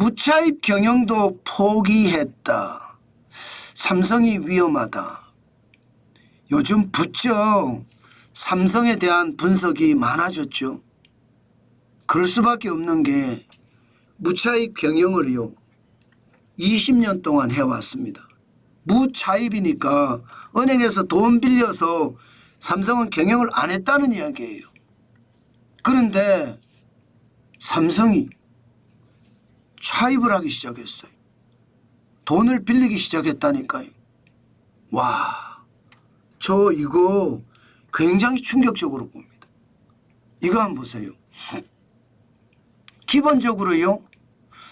무차입 경영도 포기했다. 삼성이 위험하다. 요즘 부쩍 삼성에 대한 분석이 많아졌죠. 그럴 수밖에 없는 게 무차입 경영을요. 20년 동안 해왔습니다. 무차입이니까 은행에서 돈 빌려서 삼성은 경영을 안 했다는 이야기예요. 그런데 삼성이 차입을 하기 시작했어요. 돈을 빌리기 시작했다니까요. 와, 저 이거 굉장히 충격적으로 봅니다. 이거 한번 보세요. 기본적으로요,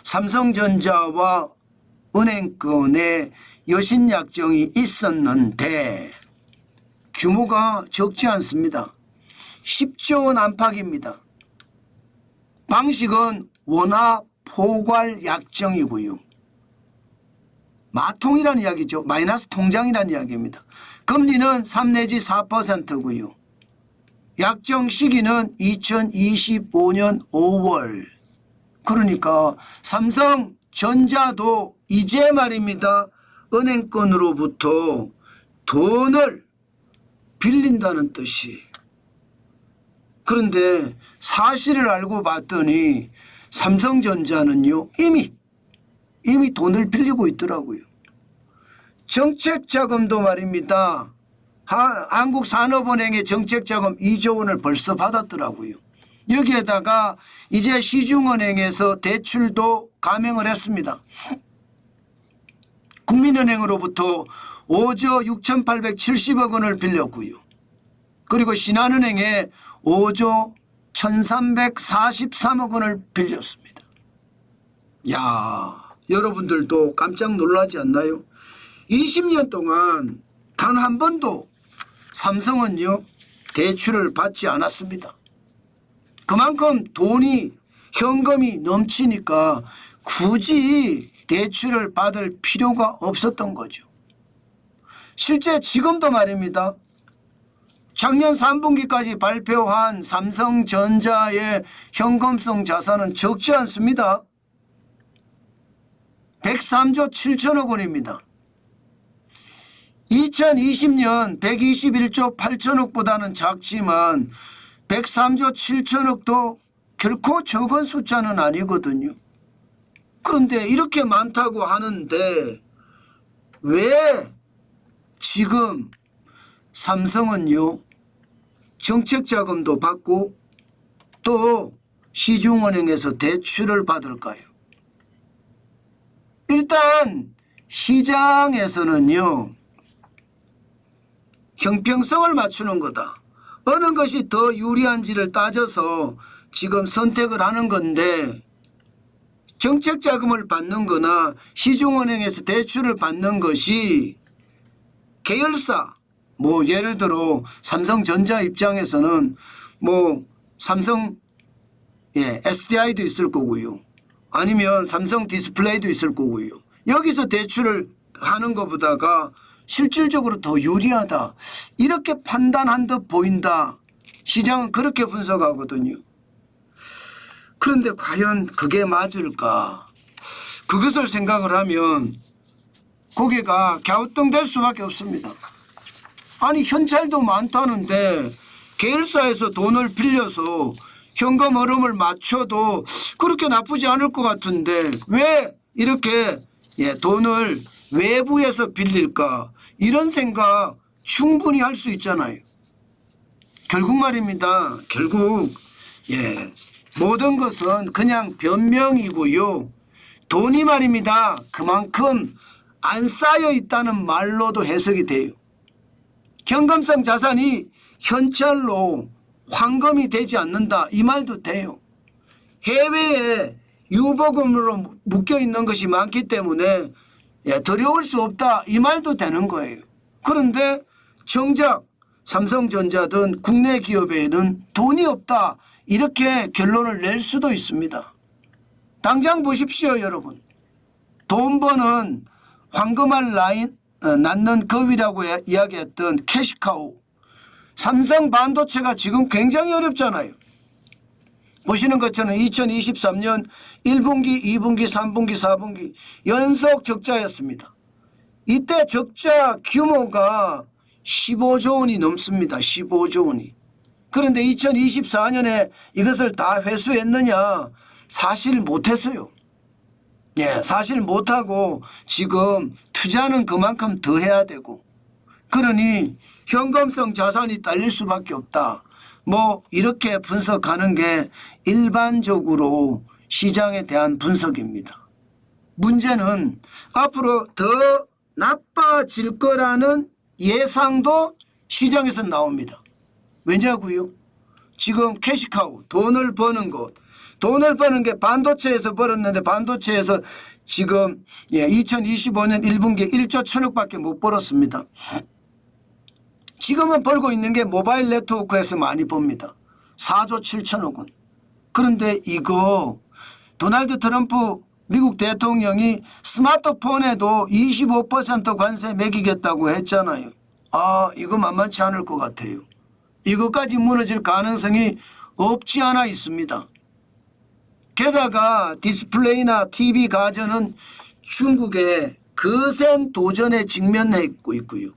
삼성전자와 은행권에 여신약정이 있었는데 규모가 적지 않습니다. 10조 원 안팎입니다. 방식은 원화 포괄 약정이고요. 마통이라는 이야기죠. 마이너스 통장이라는 이야기입니다. 금리는 3 내지 4%고요. 약정 시기는 2025년 5월. 그러니까 삼성전자도 이제 말입니다. 은행권으로부터 돈을 빌린다는 뜻이. 그런데 사실을 알고 봤더니 삼성전자는요 이미 이미 돈을 빌리고 있더라고요. 정책 자금도 말입니다. 하- 한국산업은행의 정책 자금 2조 원을 벌써 받았더라고요. 여기에다가 이제 시중은행에서 대출도 감행을 했습니다. 국민은행으로부터 5조 6,870억 원을 빌렸고요. 그리고 신한은행에 5조 1,343억 원을 빌렸습니다. 야, 여러분들도 깜짝 놀라지 않나요? 20년 동안 단 한 번도 삼성은요 대출을 받지 않았습니다. 그만큼 돈이 현금이 넘치니까 굳이 대출을 받을 필요가 없었던 거죠. 실제 지금도 말입니다. 작년 3분기까지 발표한 삼성전자의 현금성 자산은 적지 않습니다. 103조 7천억 원입니다. 2020년 121조 8천억보다는 작지만 103조 7천억도 결코 적은 숫자는 아니거든요. 그런데 이렇게 많다고 하는데 왜 지금 삼성은요 정책 자금도 받고 또 시중은행에서 대출을 받을까요? 일단 시장에서는요 형평성을 맞추는 거다. 어느 것이 더 유리한지를 따져서 지금 선택을 하는 건데 정책 자금을 받는 거나 시중은행에서 대출을 받는 것이 계열사 뭐 예를 들어 삼성전자 입장에서는 뭐 삼성 예, SDI도 있을 거고요. 아니면 삼성 디스플레이도 있을 거고요. 여기서 대출을 하는 것보다가 실질적으로 더 유리하다. 이렇게 판단한 듯 보인다. 시장은 그렇게 분석하거든요. 그런데 과연 그게 맞을까? 그것을 생각을 하면 고개가 갸우뚱될 수밖에 없습니다. 아니 현찰도 많다는데 계열사에서 돈을 빌려서 현금 흐름을 맞춰도 그렇게 나쁘지 않을 것 같은데 왜 이렇게 예, 돈을 외부에서 빌릴까 이런 생각 충분히 할 수 있잖아요. 결국 말입니다. 결국 예 모든 것은 그냥 변명이고요. 돈이 말입니다. 그만큼 안 쌓여 있다는 말로도 해석이 돼요. 현금성 자산이 현찰로 환금이 되지 않는다 이 말도 돼요. 해외에 유보금으로 묶여 있는 것이 많기 때문에 예, 들여올 수 없다 이 말도 되는 거예요. 그런데 정작 삼성전자든 국내 기업에는 돈이 없다 이렇게 결론을 낼 수도 있습니다. 당장 보십시오 여러분. 돈 버는 황금알 라인 어, 낳는 거위라고 야- 이야기했던 캐시카우 삼성 반도체가 지금 굉장히 어렵잖아요. 보시는 것처럼 2023년 1분기, 2분기, 3분기, 4분기 연속 적자였습니다. 이때 적자 규모가 15조 원이 넘습니다. 15조 원이. 그런데 2024년에 이것을 다 회수했느냐? 사실 못했어요. 예, 사실 못하고 지금 투자는 그만큼 더 해야 되고 그러니 현금성 자산이 딸릴 수밖에 없다. 뭐 이렇게 분석하는 게 일반적으로 시장에 대한 분석입니다. 문제는 앞으로 더 나빠질 거라는 예상도 시장에서 나옵니다. 왜냐고요? 지금 캐시카우 돈을 버는 것 돈을 버는 게 반도체에서 벌었는데 반도체에서 지금 예, 2025년 1분기에 1조 천억밖에 못 벌었습니다. 지금은 벌고 있는 게 모바일 네트워크에서 많이 봅니다. 4조 7천억 원. 그런데 이거 도널드 트럼프 미국 대통령이 스마트폰에도 25% 관세 매기겠다고 했잖아요. 아, 이거 만만치 않을 것 같아요. 이것까지 무너질 가능성이 없지 않아 있습니다. 게다가 디스플레이나 TV 가전은 중국의 거센 도전에 직면하고 있고요.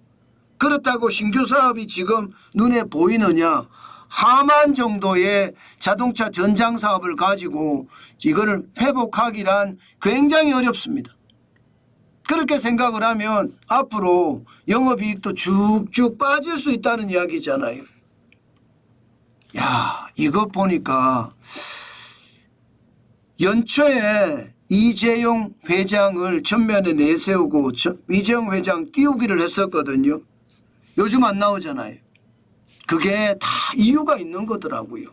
그렇다고 신규 사업이 지금 눈에 보이느냐? 하만 정도의 자동차 전장 사업을 가지고 이거를 회복하기란 굉장히 어렵습니다. 그렇게 생각을 하면 앞으로 영업이익도 쭉쭉 빠질 수 있다는 이야기잖아요. 야, 이거 보니까 연초에 이재용 회장을 전면에 내세우고 저- 이재용 회장 띄우기를 했었거든요. 요즘 안 나오잖아요. 그게 다 이유가 있는 거더라고요.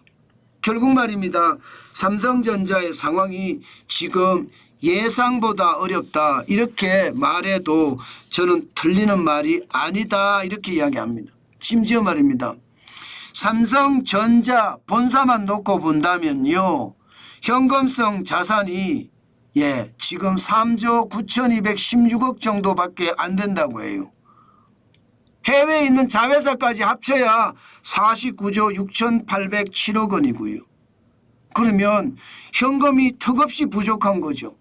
결국 말입니다. 삼성전자의 상황이 지금 예상보다 어렵다. 이렇게 말해도 저는 틀리는 말이 아니다. 이렇게 이야기합니다. 심지어 말입니다. 삼성전자 본사만 놓고 본다면요. 현금성 자산이 예, 지금 3조 9,216억 정도밖에 안 된다고 해요. 해외에 있는 자회사까지 합쳐야 49조 6,807억 원이고요. 그러면 현금이 턱없이 부족한 거죠.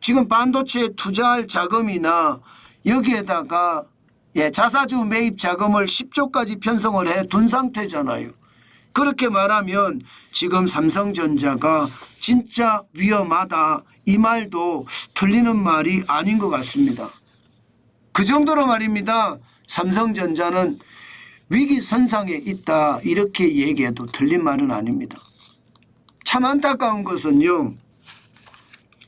지금 반도체에 투자할 자금이나 여기에다가 예, 자사주 매입 자금을 10조까지 편성을 해 둔 상태잖아요. 그렇게 말하면 지금 삼성전자가 진짜 위험하다 이 말도 틀리는 말이 아닌 것 같습니다. 그 정도로 말입니다. 삼성전자는 위기 선상에 있다 이렇게 얘기해도 틀린 말은 아닙니다. 참 안타까운 것은요.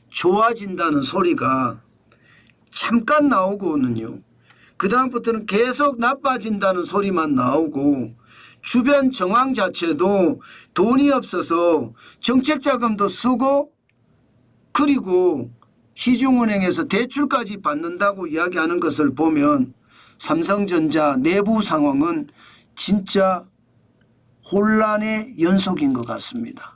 좋아진다는 소리가 잠깐 나오고는요. 그 다음부터는 계속 나빠진다는 소리만 나오고 주변 정황 자체도 돈이 없어서 정책 자금도 쓰고 그리고 시중은행에서 대출까지 받는다고 이야기하는 것을 보면 삼성전자 내부 상황은 진짜 혼란의 연속인 것 같습니다.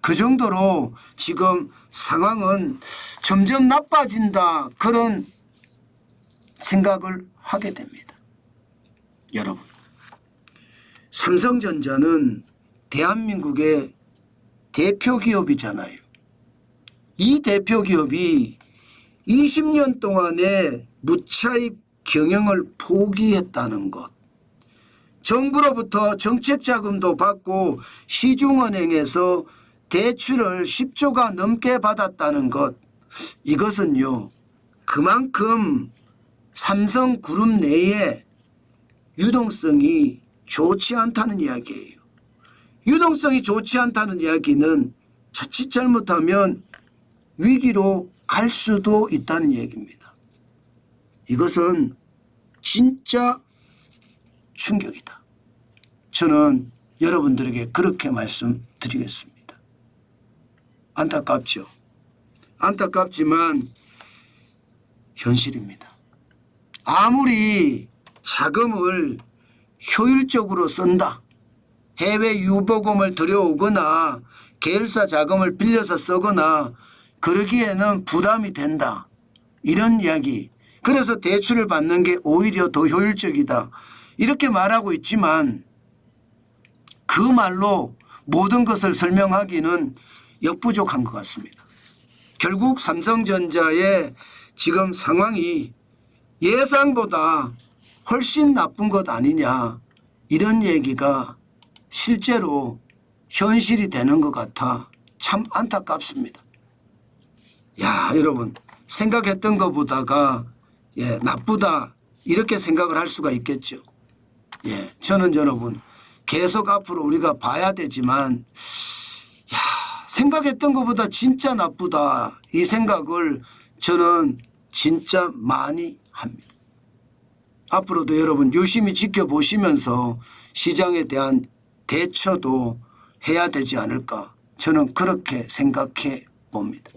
그 정도로 지금 상황은 점점 나빠진다 그런 생각을 하게 됩니다. 여러분, 삼성전자는 대한민국의 대표 기업이잖아요. 이 대표 기업이 20년 동안에 무차입 경영을 포기했다는 것. 정부로부터 정책 자금도 받고 시중은행에서 대출을 10조가 넘게 받았다는 것. 이것은요, 그만큼 삼성그룹 내에 유동성이 좋지 않다는 이야기예요. 유동성이 좋지 않다는 이야기는 자칫 잘못하면 위기로 갈 수도 있다는 얘기입니다. 이것은 진짜 충격이다. 저는 여러분들에게 그렇게 말씀드리겠습니다. 안타깝죠. 안타깝지만 현실입니다. 아무리 자금을 효율적으로 쓴다. 해외 유보금을 들여오거나 계열사 자금을 빌려서 쓰거나 그러기에는 부담이 된다. 이런 이야기. 그래서 대출을 받는 게 오히려 더 효율적이다. 이렇게 말하고 있지만 그 말로 모든 것을 설명하기는 역부족한 것 같습니다. 결국 삼성전자의 지금 상황이 예상보다 훨씬 나쁜 것 아니냐 이런 얘기가 실제로 현실이 되는 것 같아 참 안타깝습니다. 야 여러분 생각했던 것보다가 예, 나쁘다 이렇게 생각을 할 수가 있겠죠. 예, 저는 여러분 계속 앞으로 우리가 봐야 되지만 야 생각했던 것보다 진짜 나쁘다 이 생각을 저는 진짜 많이 합니다. 앞으로도 여러분 유심히 지켜보시면서 시장에 대한 대처도 해야 되지 않을까 저는 그렇게 생각해 봅니다.